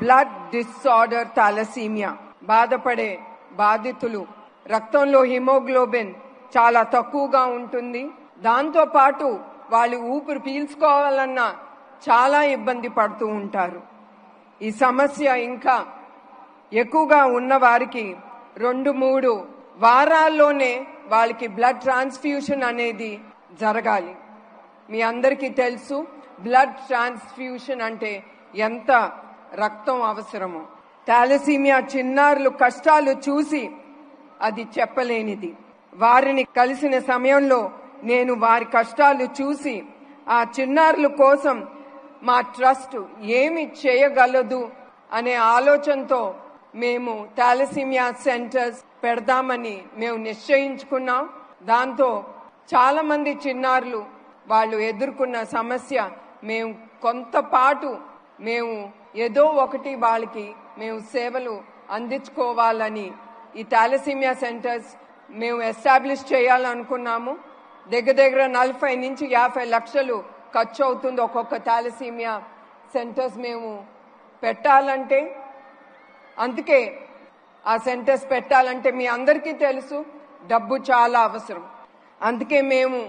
Blood disorder thalassaemia బాధపడే బాధితులు. రక్తంలో హిమోగ్లోబిన్ చాలా తక్కువగా ఉంటుంది. దాంతో పాటు వాళ్ళు ఊపిరి పీల్చుకోవాలన్నా చాలా ఇబ్బంది పడుతూ ఉంటారు. ఈ సమస్య ఇంకా ఎక్కువగా ఉన్న వారికి రెండు మూడు వారాల్లోనే వాళ్ళకి బ్లడ్ ట్రాన్స్ఫ్యూషన్ అనేది జరగాలి. మీ అందరికీ తెలుసు బ్లడ్ ట్రాన్స్ఫ్యూషన్ అంటే ఎంత రక్తం అవసరము. థాలసీమియా చిన్నారులు కష్టాలు చూసి అది చెప్పలేనిది. వారిని కలిసిన సమయంలో నేను వారి కష్టాలు చూసి ఆ చిన్నారుల కోసం మా ట్రస్ట్ ఏమి చేయగలదు అనే ఆలోచనతో మేము థాలసీమియా సెంటర్స్ పెడదామని మేము నిశ్చయించుకున్నాం. దాంతో చాలా మంది చిన్నారులు వాళ్ళు ఎదుర్కొన్న సమస్య మేము కొంతపాటు మేము ఏదో ఒకటి వాళ్ళకి మేము సేవలు అందించుకోవాలని ఈ థాలసీమియా సెంటర్స్ మేము ఎస్టాబ్లిష్ చేయాలనుకున్నాము. దగ్గర దగ్గర నలభై నుంచి యాభై లక్షలు ఖర్చు అవుతుంది ఒక్కొక్క థాలసీమియా సెంటర్స్ మేము పెట్టాలంటే. అందుకే ఆ సెంటర్స్ పెట్టాలంటే మీ అందరికీ తెలుసు డబ్బు చాలా అవసరం. అందుకే మేము